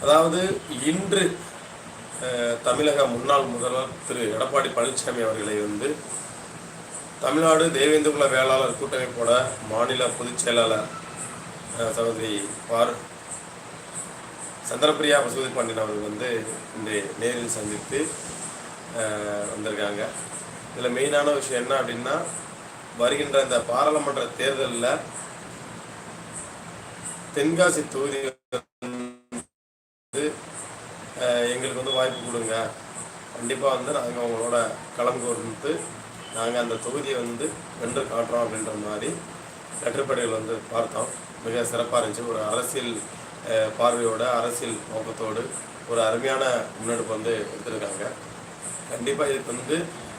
அதாவது இன்று தமிழக முன்னாள் முதல்வர் திரு. எடப்பாடி பழனிசாமி அவர்களை வந்து தமிழ்நாடு தேவேந்திரகுல வேளாளர் கூட்டமைப்போட மாநில பொதுச் செயலாளர் சகோதரி பார் சந்திரபிரியா பசுபதி பாண்டியன் அவர்கள் வந்து இன்று நேரில் சந்தித்து வந்திருக்காங்க. இதில் மெயினான விஷயம் என்ன அப்படின்னா வருகின்ற இந்த பாராளுமன்ற தேர்தலில் தென்காசி தொகுதி வந்து அஹ், எங்களுக்கு வந்து வாய்ப்பு கொடுங்க கண்டிப்பாக வந்து நாங்கள் அவங்களோட களம் கோர்ந்து நாங்கள் அந்த தொகுதியை வந்து வென்று காட்டுறோம் அப்படின்ற மாதிரி லெட்டர்படிகள் வந்து பார்த்தோம். மிக சிறப்பாக இருந்துச்சு. ஒரு அரசியல் பார்வையோடு பார்வையோட அரசியல் நோக்கத்தோடு ஒரு அருமையான முன்னெடுப்பு வந்து எடுத்திருக்காங்க. கண்டிப்பாக இதுக்கு வந்து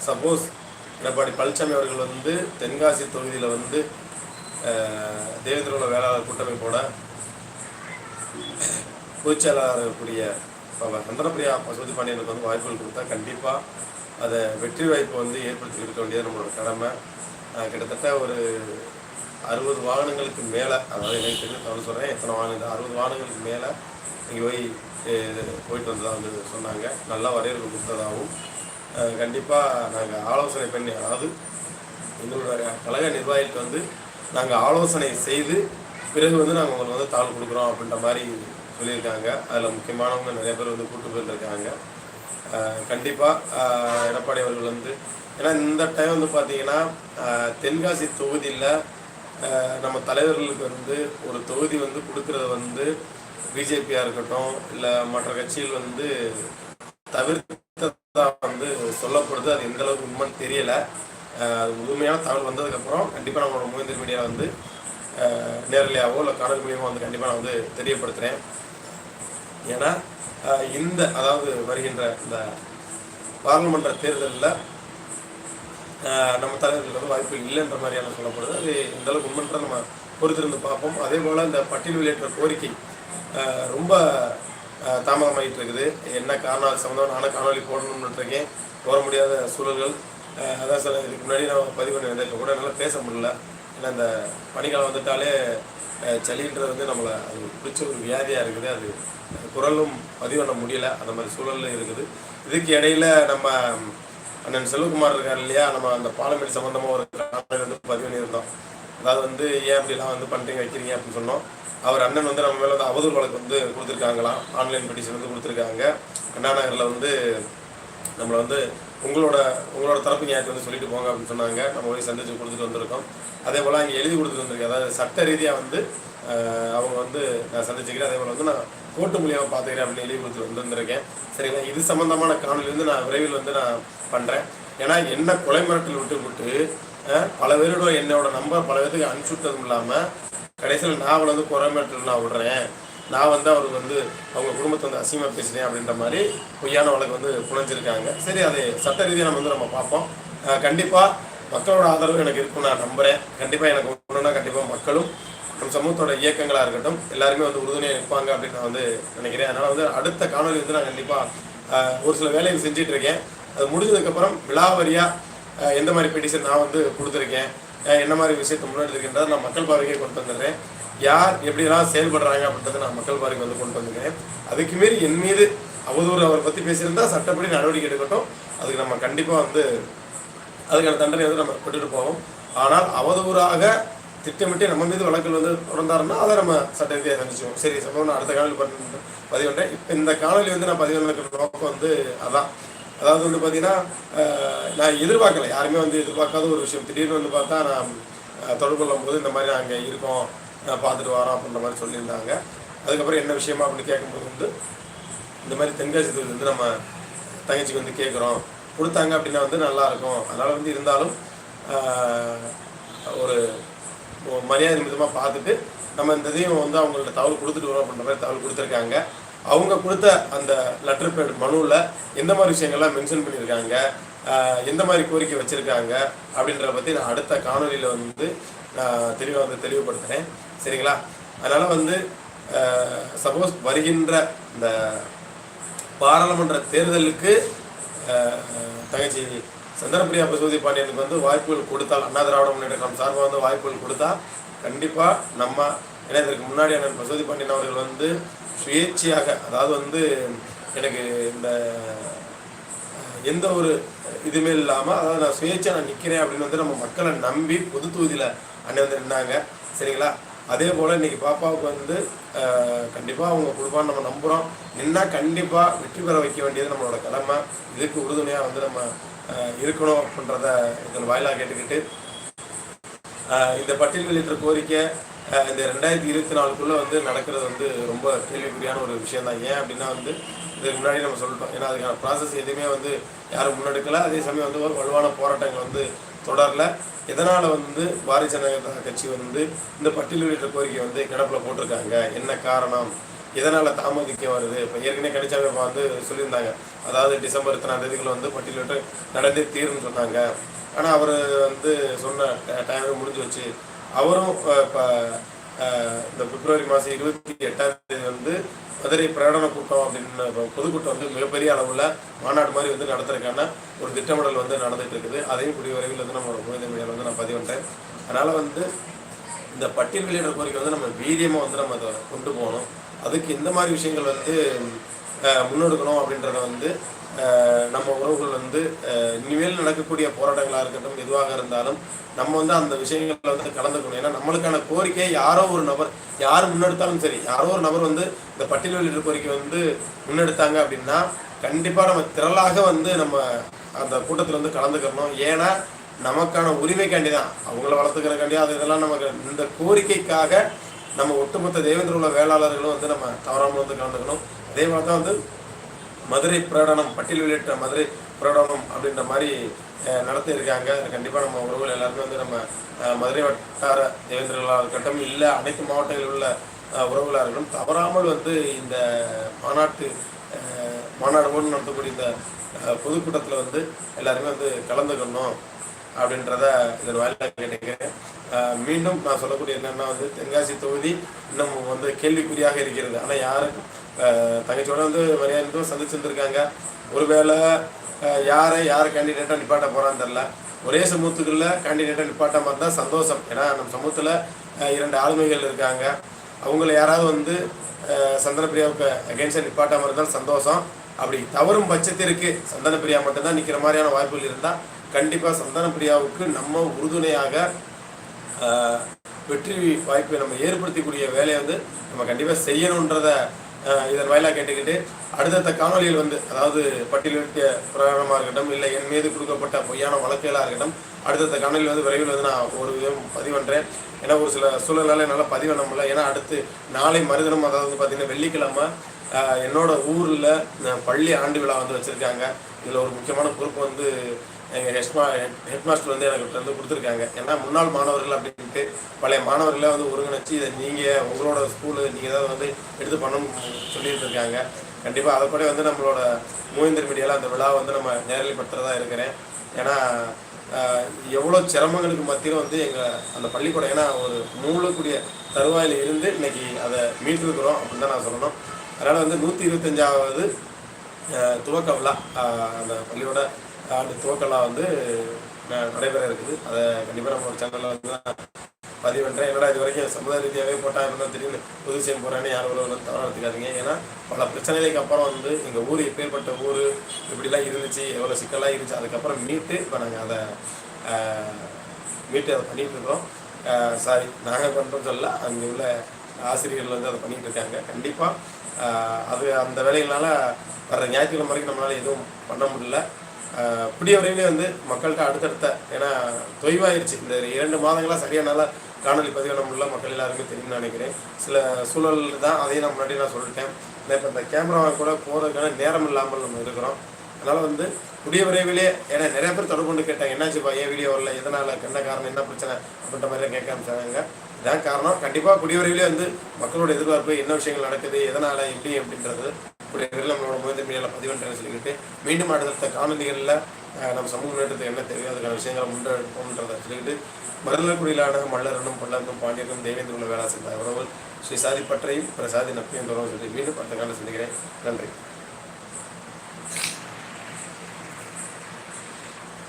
சப்போஸ் எடப்பாடி பழனிசாமி அவர்கள் வந்து தென்காசி தொகுதியில் வந்து அஹ், உள்ள வேளாளர் கூட்டமைப்போட பொதுச்செயலாளர் கூடிய இப்போ ப- பசுபதி பாண்டியனுக்கு வந்து வாய்ப்புகள் கொடுத்தா கண்டிப்பாக அதை வெற்றி வாய்ப்பு வந்து ஏற்படுத்தி கொடுக்க வேண்டியது நம்மளோட கடமை. கிட்டத்தட்ட ஒரு அறுபது வாகனங்களுக்கு மேலே அதாவது எனக்கு தெரிஞ்ச தவறு சொல்கிறேன் எத்தனை வாகனங்கள்? அறுபது வாகனங்களுக்கு மேலே இங்கே போய் போயிட்டு வந்ததாக வந்து சொன்னாங்க. நல்லா வரவேற்பு கொடுத்ததாகவும் கண்டிப்பாக நாங்கள் ஆலோசனை பண்ணி அதாவது எங்களுடைய கழக நிர்வாகிகளுக்கு வந்து நாங்கள் ஆலோசனை செய்து பிறகு வந்து நாங்கள் உங்களுக்கு வந்து தாள் கொடுக்குறோம் அப்படின்ற மாதிரி சொல்லியிருக்காங்க. அதில் முக்கியமானவங்க நிறைய பேர் வந்து கூட்டு போயிருக்காங்க கண்டிப்பாக எடப்பாடி அவர்கள் வந்து ஏன்னா இந்த டைம் வந்து பார்த்தீங்கன்னா தென்காசி தொகுதியில் நம்ம தலைவர்களுக்கு வந்து ஒரு தொகுதி வந்து கொடுக்கறது வந்து பிஜேபியாக இருக்கட்டும் இல்லை மற்ற கட்சிகள் வந்து தவிர்த்ததா வந்து சொல்லப்படுது. அது எந்த அளவுக்கு உண்மைன்னு தெரியல. அது முழுமையான தகவல் வந்ததுக்கப்புறம் கண்டிப்பாக நம்மளோட மூவேந்தர் மீடியாவில் வந்து நேரலையாகவோ இல்லை காணொலி மூலியமாக வந்து கண்டிப்பாக நான் வந்து தெரியப்படுத்துகிறேன் ஏன்னா இந்த அதாவது வருகின்ற இந்த பாராளுமன்ற தேர்தலில் நம்ம தலைவர்களுக்கு வந்து வாய்ப்பு இல்லைன்ற மாதிரியான சொல்லப்படுது. அது இந்த அளவுக்கு உண்மைன்ற நம்ம பொறுத்திருந்து பார்ப்போம். அதே போல் இந்த பட்டியல் வெளியேற்ற கோரிக்கை ரொம்ப தாமதமாகிட்டு இருக்குது. என்ன காரணம் அது சம்மந்தமாக நானும் காணொலி போடணும்னு இருக்கேன். போட முடியாத சூழல்கள் அதான் சார் இதுக்கு முன்னாடி நான் பதிவு பண்ணி கூட என்னால் பேச முடியல. ஏன்னா இந்த பனிக்காலம் வந்துட்டாலே சளின்றது வந்து நம்மளை அது பிடிச்ச ஒரு வியாதியாக இருக்குது. அது குரலும் பதிவு பண்ண முடியல. அந்த மாதிரி சூழல்ல இருக்குது. இதுக்கு இடையில நம்ம அண்ணன் செல்வகுமார் இருக்கார் இல்லையா? நம்ம அந்த பாலமேடு சம்மந்தமாக ஒரு காலையில் வந்து பதிவு பண்ணியிருந்தோம். அதாவது வந்து ஏன் இப்படிலாம் வந்து பண்ணுறீங்க வைக்கிறீங்க? அப்படின்னு சொன்னோம். அவர் அண்ணன் வந்து நம்ம மேலே வந்து அவதூறு வழக்கு வந்து கொடுத்துருக்காங்களாம். ஆன்லைன் பெட்டிஷன் வந்து கொடுத்துருக்காங்க. அண்ணா நகரில் வந்து நம்மளை வந்து உங்களோட உங்களோட தரப்பு நியாயத்தை வந்து சொல்லிட்டு போங்க அப்படின்னு சொன்னாங்க. நம்ம போய் சந்திச்சு கொடுத்துட்டு வந்திருக்கோம். அதே போல் அங்கே எழுதி கொடுத்துட்டு வந்திருக்கேன். அதாவது சட்ட ரீதியாக வந்து அவங்க வந்து நான் சந்திச்சுக்கிறேன். அதே போல் வந்து நான் கோட்டு மூலியமாக பார்த்துக்கிறேன் அப்படின்னு எழுதி கொடுத்துட்டு வந்து வந்திருக்கேன் சரிங்களா? இது சம்மந்தமான காணொலி வந்து நான் விரைவில் வந்து நான் பண்ணுறேன் ஏன்னா என்ன கொலை மிரட்டல் விட்டு விட்டு பல பேரோட என்னோட நம்பர் பல பேருக்கு அனுப்பிச்சு விட்டதும் இல்லாமல் கடைசியில் நான் வந்து குறை மிரட்டல் நான் விடுறேன். நான் வந்து அவருக்கு வந்து அவங்க குடும்பத்தை வந்து அசிங்கமாக பேசுகிறேன் அப்படின்ற மாதிரி பொய்யான வழக்கு வந்து புனைஞ்சிருக்காங்க சரி அது சட்ட ரீதியாக நம்ம வந்து நம்ம பார்ப்போம். கண்டிப்பாக மக்களோட ஆதரவு எனக்கு இருக்கும் நான் நம்புகிறேன் கண்டிப்பாக எனக்கு ஒன்றுனா கண்டிப்பாக மக்களும் நம் சமூகத்தோட இயக்கங்களாக இருக்கட்டும் எல்லாருமே வந்து உறுதுணையாக இருப்பாங்க அப்படின்னு நான் வந்து நினைக்கிறேன். அதனால் வந்து அடுத்த காணொலி வந்து நான் கண்டிப்பாக ஒரு சில வேலைகள் செஞ்சுட்டு இருக்கேன். அது முடிஞ்சதுக்கப்புறம் விழாவரியாக எந்த மாதிரி பெட்டிஷன் நான் வந்து கொடுத்துருக்கேன். என்ன மாதிரி விஷயத்தை முன்னெடுத்துக்கின்றதை நான் மக்கள் பார்வைக்கே கொண்டு வந்துடுறேன் யார் எப்படிலாம் செயல்படுறாங்க அப்படின்றத நான் மக்கள் பார்வைக்கு வந்து கொண்டு வந்துக்கிறேன் அதுக்கு மீறி என் மீது அவதூறு அவரை பற்றி பேசியிருந்தா சட்டப்படி நடவடிக்கை எடுக்கட்டும். அதுக்கு நம்ம கண்டிப்பாக வந்து அதுக்கான தண்டனை வந்து நம்ம கொண்டுட்டு போவோம். ஆனால் அவதூறாக திட்டமிட்டு நம்ம மீது வழக்கில் வந்து தொடர்ந்தாருன்னா அதை நம்ம சட்ட ரீதியாக சந்திச்சுவோம் சரி சம்பவம் நான் அடுத்த காலையில் பதிவு பண்ணுறேன் இப்போ இந்த காலையில் வந்து நான் பதிவு நோக்கம் வந்து அதான். அதாவது வந்து பார்த்தீங்கன்னா நான் எதிர்பார்க்கல. யாருமே வந்து எதிர்பார்க்காத ஒரு விஷயம். திடீர்னு வந்து பார்த்தா நான் தொடர்பு கொள்ளும் போது இந்த மாதிரி நாங்கள் இருக்கோம். நான் பார்த்துட்டு வரோம் அப்படின்ற மாதிரி சொல்லியிருந்தாங்க. அதுக்கப்புறம் என்ன விஷயமா அப்படின்னு கேட்கும்போது வந்து இந்த மாதிரி தென்காசி தொழில் வந்து நம்ம தங்கச்சிக்கு வந்து கேட்குறோம். கொடுத்தாங்க அப்படின்னா வந்து நல்லா இருக்கும். அதனால் வந்து இருந்தாலும் ஒரு ஒரு மரியாதை நிமித்தமாக பார்த்துட்டு நம்ம இந்த இதையும் வந்து அவங்கள்ட்ட தகவல் கொடுத்துட்டு வரோம் அப்படின்ற மாதிரி தகவல் கொடுத்துருக்காங்க. அவங்க கொடுத்த அந்த லெட்டர் பேட் மனுவில் எந்த மாதிரி விஷயங்கள்லாம் மென்ஷன் பண்ணியிருக்காங்க எந்த மாதிரி கோரிக்கை வச்சுருக்காங்க அப்படின்றத பற்றி நான் அடுத்த காணொலியில் வந்து நான் தெளிவாக வந்து தெளிவுபடுத்துகிறேன் சரிங்களா? அதனால் வந்து சப்போஸ் வருகின்ற இந்த பாராளுமன்ற தேர்தலுக்கு தங்கச்சி சந்திரபிரியா பசுபதி பாண்டியனுக்கு வந்து வாய்ப்புகள் கொடுத்தால் அண்ணா திராவிட முன்னேற்ற கழகம் சார்பாக வந்து வாய்ப்புகள் கொடுத்தா கண்டிப்பாக நம்ம ஏன்னா இதற்கு முன்னாடி அண்ணன் பசுபதி பாண்டியன் அவர்கள் வந்து சுயேட்சையாக அதாவது வந்து எனக்கு இந்த எந்த ஒரு இதுவுமே இல்லாமல் அதாவது நான் சுயேட்சை நான் நிற்கிறேன் அப்படின்னு வந்து நம்ம மக்களை நம்பி பொது தொகுதியில் அண்ணன் வந்து நின்னாங்க. சரிங்களா? அதே போல் இன்றைக்கி பாப்பாவுக்கு வந்து கண்டிப்பாக அவங்க கொடுப்பான்னு நம்ம நம்புகிறோம் நின்னா கண்டிப்பாக வெற்றி பெற வைக்க வேண்டியது நம்மளோட கடமை. இதுக்கு உறுதுணையாக வந்து நம்ம இருக்கணும் அப்படின்றத இதன் வாயிலாக கேட்டுக்கிட்டு இந்த பட்டியல் வெளியிட்ட கோரிக்கை இந்த ரெண்டாயிரத்தி இருபத்தி நாலுக்குள்ள வந்து நடக்கிறது வந்து ரொம்ப கேள்விக்குறியான ஒரு விஷயம் தான் ஏன் அப்படின்னா வந்து இதுக்கு முன்னாடி நம்ம சொல்லிட்டோம். ஏன்னா அதுக்கான ப்ராசஸ் எதுவுமே வந்து யாரும் முன்னெடுக்கல. அதே சமயம் வந்து ஒரு வலுவான போராட்டங்கள் வந்து தொடரல. இதனால் வந்து பாரதிய ஜனதா கட்சி வந்து இந்த பட்டியல் வெளியிட்ட கோரிக்கை வந்து கிடப்பில் போட்டிருக்காங்க? என்ன காரணம்? இதனால் தாமதிக்க வருது? இப்போ ஏற்கனவே கணிச்சாமி அப்பா வந்து சொல்லியிருந்தாங்க. அதாவது டிசம்பர் இத்தனாம் தேதிக்குள்ள வந்து பட்டியலிட்டு நடந்தே தீரும்னு சொன்னாங்க. ஆனால் அவர் வந்து சொன்ன டைம் முடிஞ்சு வச்சு அவரும் இப்போ இந்த பிப்ரவரி மாதம் இருபத்தி எட்டாம் தேதி வந்து மதுரை பிரகடன கூட்டம் அப்படின்னு பொதுக்கூட்டம் வந்து மிகப்பெரிய அளவில் மாநாடு மாதிரி வந்து நடத்துறதுக்கான ஒரு திட்டமிடல் வந்து நடந்துட்டு இருக்குது. அதையும் கூடிய விரைவில் வந்து நம்மளோட புனித மீடியாவில் வந்து நான் பதிவிட்டேன் அதனால் வந்து இந்த பட்டியல் வெளியிடுற கோரிக்கை வந்து நம்ம வீரியமாக வந்து நம்ம அதை கொண்டு போகணும். அதுக்கு இந்த மாதிரி விஷயங்கள் வந்து முன்னெடுக்கணும் அப்படின்றத வந்து நம்ம உறவுகள் வந்து இனிமேல் நடக்கக்கூடிய போராட்டங்களாக இருக்கட்டும் எதுவாக இருந்தாலும் நம்ம வந்து அந்த விஷயங்களில் வந்து கலந்துக்கணும். ஏன்னா நம்மளுக்கான கோரிக்கையை யாரோ ஒரு நபர் யார் முன்னெடுத்தாலும் சரி யாரோ ஒரு நபர் வந்து இந்த பட்டியலில் கோரிக்கை வந்து முன்னெடுத்தாங்க அப்படின்னா கண்டிப்பாக நம்ம திரளாக வந்து நம்ம அந்த கூட்டத்தில் வந்து கலந்துக்கிறணும் ஏன்னா நமக்கான உரிமைக்காண்டி தான் அவங்கள வளர்த்துக்கிறக்காண்டி அது இதெல்லாம் நமக்கு இந்த கோரிக்கைக்காக நம்ம ஒட்டுமொத்த தேவேந்திர உள்ள வேளாளர்களும் வந்து நம்ம தவறாமல் வந்து கலந்துக்கணும். அதே மாதிரி தான் வந்து மதுரை பிரகடனம் பட்டியல் வெளியிட்ட மதுரை பிரகடனம் அப்படின்ற மாதிரி நடத்தியிருக்காங்க. கண்டிப்பாக நம்ம உறவுகள் எல்லாருமே வந்து நம்ம மதுரை வட்டார தேவேந்திரர்களாக இருக்கட்டும் இல்லை அனைத்து மாவட்டங்களில் உள்ள உறவுகளாக இருக்கட்டும் தவறாமல் வந்து இந்த மாநாட்டு மாநாடு மாநாடு நடத்தக்கூடிய இந்த பொதுக்கூட்டத்தில் வந்து எல்லாருமே வந்து கலந்துக்கணும் அப்படின்றத இதன் வாயிலாக கேட்டுக்கிறேன். மீண்டும் நான் சொல்லக்கூடிய என்னன்னா வந்து தென்காசி தொகுதி இன்னும் வந்து கேள்விக்குறியாக இருக்கிறது. ஆனால் யாருக்கும் தங்கச்சியோட வந்து மரியாதை சந்திச்சுருந்துருக்காங்க. ஒருவேளை யாரை யார் கேண்டிடேட்டாக நிப்பாட்ட போகிறான்னு தெரில ஒரே சமூகத்துக்குள்ள கேண்டிடேட்டாக மாதிரி தான் சந்தோஷம். ஏன்னா நம்ம சமூகத்தில் இரண்டு ஆளுமைகள் இருக்காங்க. அவங்கள யாராவது வந்து அஹ் சந்தன பிரியாவுக்கு அகேன்ஸ்டாக தான் சந்தோஷம். அப்படி தவறும் பட்சத்திற்கு சந்தன பிரியா மட்டும்தான் நிற்கிற மாதிரியான வாய்ப்புகள் இருந்தால் கண்டிப்பாக சந்தன பிரியாவுக்கு நம்ம உறுதுணையாக வெற்றி வாய்ப்பை நம்ம ஏற்படுத்தக்கூடிய வேலையை வந்து நம்ம கண்டிப்பாக செய்யணுன்றத இதன் வாயிலாக கேட்டுக்கிட்டு அடுத்தடுத்த காணொலியில் வந்து அதாவது பட்டியலிட்டிய பிரகடனமாக இருக்கட்டும் இல்லை என் மீது கொடுக்கப்பட்ட பொய்யான வழக்குகளாக இருக்கட்டும் அடுத்தடுத்த காணொலியில் வந்து விரைவில் வந்து நான் ஒரு விதம் பதிவு பண்ணுறேன் ஏன்னா ஒரு சில சூழலால் என்னால் பதிவு பண்ண முடியல. ஏன்னா அடுத்து நாளை மறுதினம் அதாவது பார்த்திங்கன்னா வெள்ளிக்கிழமை என்னோட ஊரில் பள்ளி ஆண்டு விழா வந்து வச்சுருக்காங்க. இதில் ஒரு முக்கியமான பொறுப்பு வந்து எங்கள் ஹெட்மா ஹெட் மாஸ்டர் வந்து எனக்கு வந்து கொடுத்துருக்காங்க. ஏன்னா முன்னாள் மாணவர்கள் அப்படின்ட்டு பழைய மாணவர்களை வந்து ஒருங்கிணைச்சு இதை நீங்கள் உங்களோட ஸ்கூலு நீங்கள் ஏதாவது வந்து எடுத்து பண்ணணும்னு சொல்லியிருந்துருக்காங்க இருக்காங்க. கண்டிப்பாக அதை கூட வந்து நம்மளோட மூவேந்தர் மீடியாவில் அந்த விழா வந்து நம்ம நேரலைப்படுத்துகிறதா இருக்கிறேன். ஏன்னா எவ்வளோ சிரமங்களுக்கு மத்தியில் வந்து எங்கள் அந்த பள்ளிக்கூடம் ஏன்னா ஒரு மூலக்கூடிய தருவாயில் இருந்து இன்னைக்கு அதை மீட்டிருக்கிறோம் அப்படின்னு தான் நான் சொல்லணும். அதனால் வந்து நூற்றி இருபத்தஞ்சாவது துவக்க விழா அந்த பள்ளியோட ஆண்டு துவக்க வந்து நடைபெற இருக்குது. அதை கண்டிப்பாக நம்ம ஒரு சேனலில் வந்து தான் பதிவு பண்ணுறேன் என்னடா இது வரைக்கும் சமுதாய ரீதியாகவே போட்டால் இருந்தால் திடீர்னு புது செய்ய போகிறேன்னு யாரும் ஒரு தவறாக எடுத்துக்காதீங்க. ஏன்னா பல பிரச்சனைகளுக்கு அப்புறம் வந்து எங்கள் ஊர் எப்பேற்பட்ட ஊர் இப்படிலாம் இருந்துச்சு எவ்வளோ சிக்கலாக இருந்துச்சு அதுக்கப்புறம் மீட்டு இப்போ நாங்கள் அதை மீட்டு அதை பண்ணிகிட்டு இருக்கோம். சாரி நாங்கள் பண்ணுறோம் சொல்ல அங்கே உள்ள ஆசிரியர்கள் வந்து அதை பண்ணிகிட்டு இருக்காங்க. கண்டிப்பாக அது அந்த வேலைகளால் வர ஞாயிற்றுக்கிழமை வரைக்கும் நம்மளால் எதுவும் பண்ண முடியல. கூடிய விரைவிலே வந்து மக்கள்கிட்ட அடுத்தடுத்த ஏன்னா தொய்வாயிருச்சு. இந்த இரண்டு மாதங்களாக சரியானால காணொலி பதிவு உள்ள முடியல மக்கள் எல்லாருமே தெரியும்னு நினைக்கிறேன். சில சூழல் தான் அதையும் நான் முன்னாடி நான் சொல்லிட்டேன். நேற்று இப்போ இந்த கேமராவை கூட போகிறதுக்கான நேரம் இல்லாமல் நம்ம இருக்கிறோம். அதனால் வந்து கூடிய விரைவிலே ஏன்னா நிறைய பேர் தொடர்பு கொண்டு கேட்டாங்க என்னாச்சுப்பா ஏன் வீடியோ வரல? எதனால்? என்ன காரணம்? என்ன பிரச்சனை? அப்படின்ற மாதிரி கேட்க ஆரம்பிச்சாங்க. இதான் காரணம். கண்டிப்பாக கூடிய விரைவிலே வந்து மக்களோட எதிர்பார்ப்பு என்ன விஷயங்கள் நடக்குது எதனால் எப்படி அப்படின்றது கூடிய விரைவில் நம்மளோட முதல் மீடியாவில் பதிவு சொல்லிக்கிட்டு மீண்டும் அடுத்த காணொலிகளில் நம்ம சமூக முன்னேற்றத்துக்கு என்ன தேவையோ அதுக்கான விஷயங்களை முன்னெடுப்போம்ன்றதை சொல்லிக்கிட்டு மருதக்குடியிலான மல்லரனும் பல்லருக்கும் பாண்டியருக்கும் தேவேந்திர உள்ள வேளாசின் உறவுகள் ஸ்ரீ சாதி பற்றையும் பிரசாதி நப்பையும் தொடர்பு சொல்லி மீண்டும் அடுத்த காலம் சந்திக்கிறேன். நன்றி.